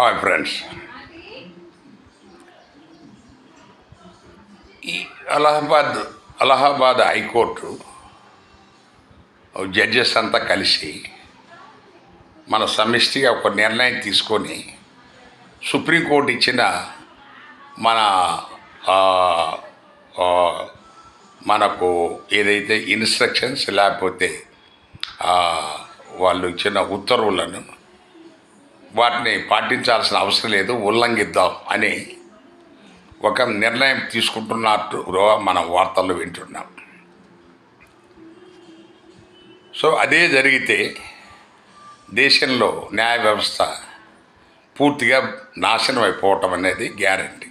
Hi friends. ఈ Allahabad Allahabad high court judges అంతా కలిసి మన సమిష్టిగా ఒక నిర్ణయం తీసుకొని సుప్రీంకోర్టు ఇచ్చిన మన మనకు ఏదైతే ఇన్స్ట్రక్షన్స్ లేకపోతే వాళ్ళు ఇచ్చిన ఉత్తర్వులను వాటిని పాటించాల్సిన అవసరం లేదు ఉల్లంఘిద్దాం అని ఒక నిర్ణయం తీసుకుంటున్నట్టు మనం వార్తల్లో వింటున్నాం. సో అదే జరిగితే దేశంలో న్యాయ వ్యవస్థ పూర్తిగా నాశనం అయిపోవటం అనేది గ్యారంటీ.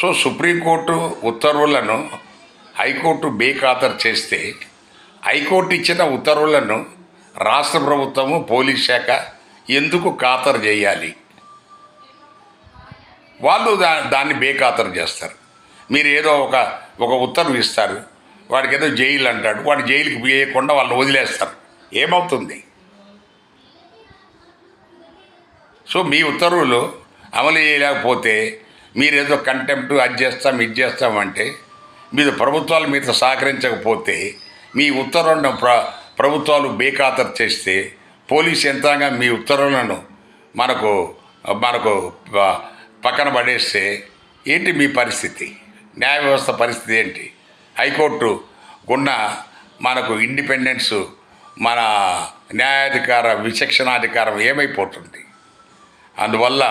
సో సుప్రీంకోర్టు ఉత్తర్వులను హైకోర్టు బేఖాతరు చేస్తే హైకోర్టు ఇచ్చిన ఉత్తర్వులను రాష్ట్ర ప్రభుత్వము పోలీస్ శాఖ ఎందుకు ఖాతరు చేయాలి? వాళ్ళు దా దాన్ని బేఖాతరు చేస్తారు. మీరు ఏదో ఒక ఒక ఉత్తర్వు ఇస్తారు. వాడికి ఏదో జైలు అంటాడు. వాడు జైలుకి వేయకుండా వాళ్ళని వదిలేస్తారు. ఏమవుతుంది? సో మీ ఉత్తర్వులు అమలు చేయలేకపోతే మీరేదో కంటెంప్ట్ అది చేస్తాం ఇది చేస్తామంటే మీరు ప్రభుత్వాలు మీతో సహకరించకపోతే మీ ఉత్తర్వులను ప్ర ప్రభుత్వాలు బేఖాతరు చేస్తే పోలీస్ యంత్రాంగం మీ ఉత్తర్వులను మనకు మనకు పక్కన పడేస్తే ఏంటి మీ పరిస్థితి? న్యాయ వ్యవస్థ పరిస్థితి ఏంటి? హైకోర్టు ఉన్న మనకు ఇండిపెండెన్స్ మన న్యాయాధికార విచక్షణాధికారం ఏమైపోతుంది? అందువల్ల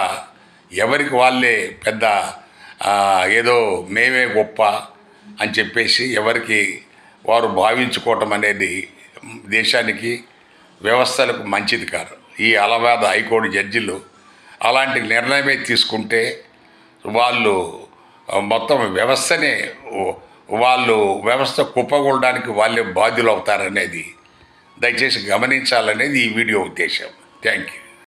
ఎవరికి వాళ్ళే పెద్ద ఏదో మేమే గొప్ప అని చెప్పేసి ఎవరికి వారు భావించుకోవటం అనేది దేశానికి వ్యవస్థలకు మంచిది కాదు. ఈ అలవాద హైకోర్టు జడ్జిలు అలాంటి నిర్ణయమే తీసుకుంటే వాళ్ళు మొత్తం వ్యవస్థనే వాళ్ళు వ్యవస్థ కుప్పగొలడానికి వాళ్ళే బాధ్యులు అవుతారనేది దయచేసి గమనించాలనేది ఈ వీడియో ఉద్దేశం. Thank you.